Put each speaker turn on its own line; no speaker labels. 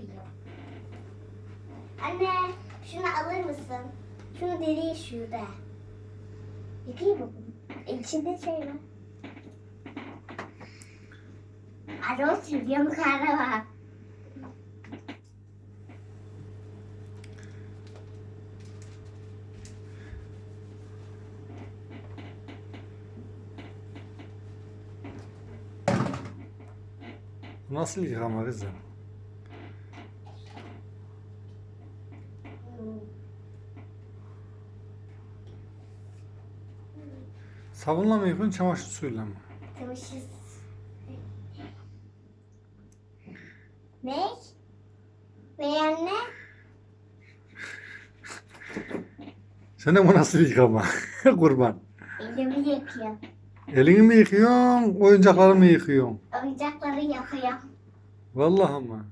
yıkıyor. Anne şunu alır mısın? Şunu deliği şurada. Yıkayayım mı? İçinde şey var. Kahve var.
Bu Nasıl yıkama kızım? Sabunla mı yıkıyorsun, çamaşır suyuyla mı?
Çamaşır. Ne? Ne anne?
Sen de bu nasıl yıkama? Kurban.
Elimi yakıyor.
Elini mi yıkıyorsun, oyuncakları mı yıkıyorsun?
Oyuncakları yakıyor.
Vallahi ama.